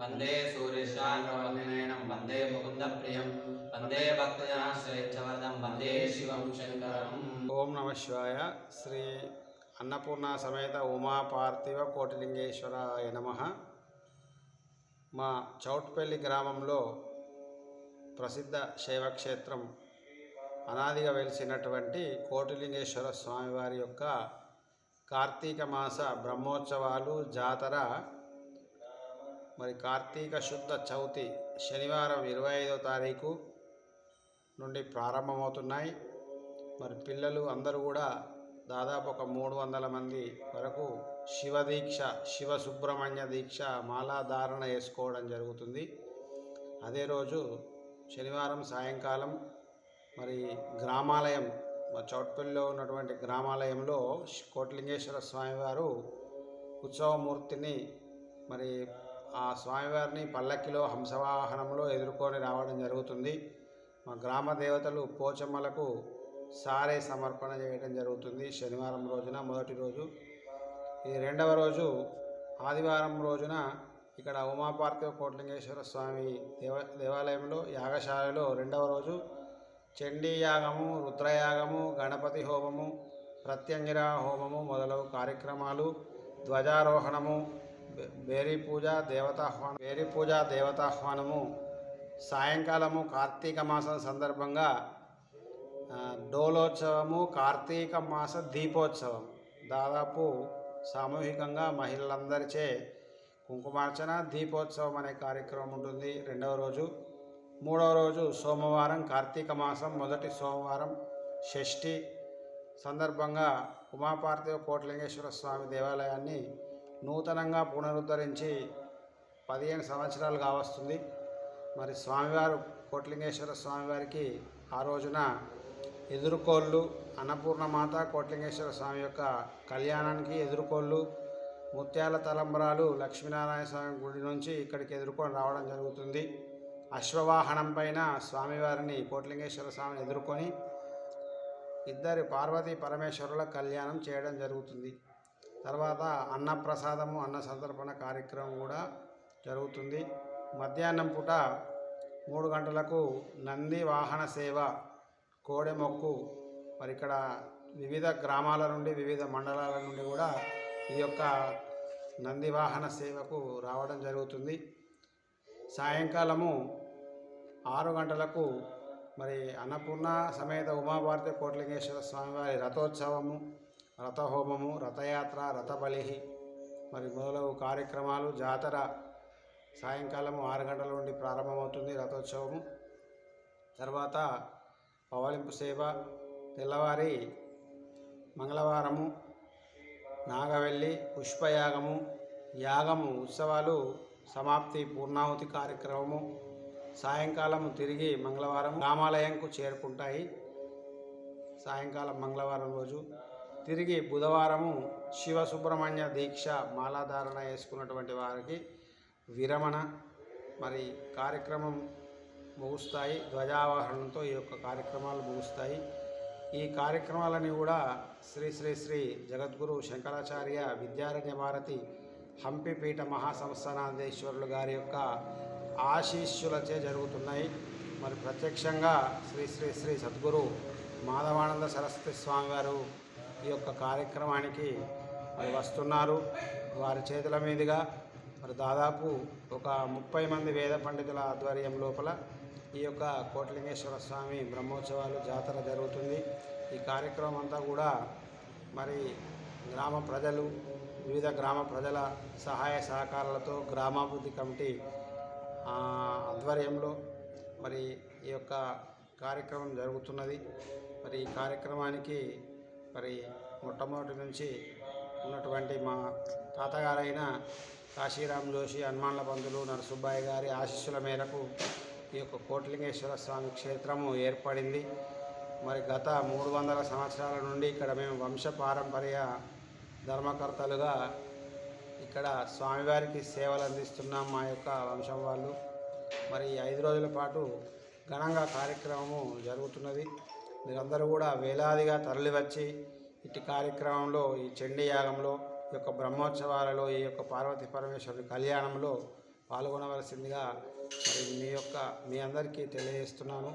वन्दे सूर्यशान्तवर्णिनेनं वन्दे मुकुन्दप्रियं वन्दे भक्तजनाश्रयच्छवरदं वन्दे शिवं शङ्करम् ఓం నమ శివాయ శ్రీ అన్నపూర్ణ సమేత ఉమా పార్థివ కోటిలింగేశ్వరాయ నమ మా చౌట్పల్లి గ్రామంలో ప్రసిద్ధ శైవక్షేత్రం అనాదిగా వెలిసినటువంటి కోటిలింగేశ్వర స్వామివారి యొక్క కార్తీక మాస బ్రహ్మోత్సవాలు జాతర మరి కార్తీక శుద్ధ చవితి శనివారం ఇరవై ఐదో తారీఖు నుండి ప్రారంభమవుతున్నాయి. మరి పిల్లలు అందరూ కూడా దాదాపు ఒక మూడు వందల మంది వరకు శివ దీక్ష శివ సుబ్రహ్మణ్య దీక్ష మాలాధారణ వేసుకోవడం జరుగుతుంది. అదే రోజు శనివారం సాయంకాలం మరి గ్రామాలయం మా చౌట్పల్లిలో ఉన్నటువంటి గ్రామాలయంలో కోట్లింగేశ్వర స్వామివారు ఉత్సవమూర్తిని మరి ఆ స్వామివారిని పల్లకిలో హంసవాహనంలో ఎదుర్కొని రావడం జరుగుతుంది. మా గ్రామ దేవతలు పోచమ్మలకు సారే సమర్పణ చేయడం జరుగుతుంది శనివారం రోజున మొదటి రోజు. ఈ రెండవ రోజు ఆదివారం రోజున ఇక్కడ ఉమాపార్థివ కోట్లింగేశ్వర స్వామి దేవ దేవాలయంలో యాగశాలలో రెండవ రోజు. చండీ యాగము రుద్రయాగము గణపతి హోమము ప్రత్యంగిర హోమము మొదలగు కార్యక్రమాలు ధ్వజారోహణము బేరీ పూజ దేవతాహ్వానం బేరీ పూజ దేవతాహ్వానము సాయంకాలము కార్తీక మాసం సందర్భంగా డోలోత్సవము కార్తీక మాస దీపోత్సవం. దాదాపు సామూహికంగా మహిళలందరిచే కుంకుమార్చన దీపోత్సవం అనే కార్యక్రమం ఉంటుంది రెండవ రోజు. మూడవ రోజు సోమవారం కార్తీక మాసం మొదటి సోమవారం షష్ఠి సందర్భంగా ఉమాపార్థివ కోటలింగేశ్వర స్వామి దేవాలయాన్ని నూతనంగా పునరుద్ధరించి పదిహేను సంవత్సరాలు కావస్తుంది. మరి స్వామివారు కోట్లింగేశ్వర స్వామివారికి ఆ రోజున ఎదురుకోళ్ళు అన్నపూర్ణమాత కోట్లింగేశ్వర స్వామి యొక్క కళ్యాణానికి ఎదురుకోళ్ళు ముత్యాల తలంబరాలు లక్ష్మీనారాయణ స్వామి గుడి నుంచి ఇక్కడికి ఎదుర్కొని రావడం జరుగుతుంది. అశ్వవాహనం పైన స్వామివారిని కోట్లింగేశ్వర స్వామిని ఎదుర్కొని ఇద్దరి పార్వతీ పరమేశ్వరుల కళ్యాణం చేయడం జరుగుతుంది. తర్వాత అన్నప్రసాదము అన్న సంతర్పణ కార్యక్రమం కూడా జరుగుతుంది. మధ్యాహ్నం పూట మూడు గంటలకు నంది వాహన సేవ కోడెమొక్కు మరి ఇక్కడ వివిధ గ్రామాల నుండి వివిధ మండలాల నుండి కూడా ఈ యొక్క నంది వాహన సేవకు రావడం జరుగుతుంది. సాయంకాలము ఆరు గంటలకు మరి అన్నపూర్ణ సమేత ఉమాభారతి కోట్లింగేశ్వర స్వామివారి రథోత్సవము రథహోమము రథయాత్ర రథబలి మరి మొదలగు కార్యక్రమాలు జాతర సాయంకాలం ఆరు గంటల నుండి ప్రారంభమవుతుంది రథోత్సవము. తర్వాత పవలింపు సేవ తెల్లవారి మంగళవారము నాగవెల్లి పుష్పయాగము యాగము ఉత్సవాలు సమాప్తి పూర్ణాహుతి కార్యక్రమము సాయంకాలం తిరిగి మంగళవారం రామాలయంకు చేరుకుంటాయి. సాయంకాలం మంగళవారం రోజు తిరిగి బుధవారము శివ సుబ్రహ్మణ్య దీక్ష మాలాధారణ వేసుకున్నటువంటి వారికి విరమణ మరి కార్యక్రమం ముగుస్తాయి. ధ్వజావహరణతో ఈ యొక్క కార్యక్రమాలు ముగుస్తాయి. ఈ కార్యక్రమాలని కూడా శ్రీ శ్రీ శ్రీ జగద్గురు శంకరాచార్య విద్యారణ్య భారతి హంపిపీఠ మహాసంస్థానాధీశ్వరులు గారి యొక్క ఆశీస్సులచే జరుగుతున్నాయి. మరి ప్రత్యక్షంగా శ్రీ శ్రీ శ్రీ సద్గురు మాధవానంద సరస్వతి స్వామి గారు ఈ యొక్క కార్యక్రమానికి మరి వస్తున్నారు. వారి చేతుల మీదుగా మరి దాదాపు ఒక ముప్పై మంది వేద పండితుల ఆధ్వర్యం లోపల ఈ యొక్క కోటలింగేశ్వర స్వామి బ్రహ్మోత్సవాలు జాతర జరుగుతుంది. ఈ కార్యక్రమం అంతా కూడా మరి గ్రామ ప్రజలు వివిధ గ్రామ ప్రజల సహాయ సహకారాలతో గ్రామాభివృద్ధి కమిటీ ఆధ్వర్యంలో మరి ఈ యొక్క కార్యక్రమం జరుగుతున్నది. మరి ఈ కార్యక్రమానికి మరి మొట్టమొదటి నుంచి ఉన్నటువంటి మా తాతగారైన కాశీరాం జోషి హనుమాన్ల బంధులు నరసుబ్బాయి గారి ఆశీస్సుల మేరకు ఈ యొక్క కోట్లింగేశ్వర స్వామి క్షేత్రము ఏర్పడింది. మరి గత మూడు వందల సంవత్సరాల నుండి ఇక్కడ మేము వంశ పారంపర్య ధర్మకర్తలుగా ఇక్కడ స్వామివారికి సేవలు అందిస్తున్నాం మా యొక్క వంశం వాళ్ళు. మరి ఐదు రోజుల పాటు ఘనంగా కార్యక్రమము జరుగుతున్నది. మీరందరూ కూడా వేలాదిగా తరలివచ్చి ఇటు కార్యక్రమంలో ఈ చండీ యాగంలో ఈ యొక్క బ్రహ్మోత్సవాలలో ఈ యొక్క పార్వతీ పరమేశ్వరుడి కళ్యాణంలో పాల్గొనవలసిందిగా మరి మీ యొక్క మీ అందరికీ తెలియజేస్తున్నాను.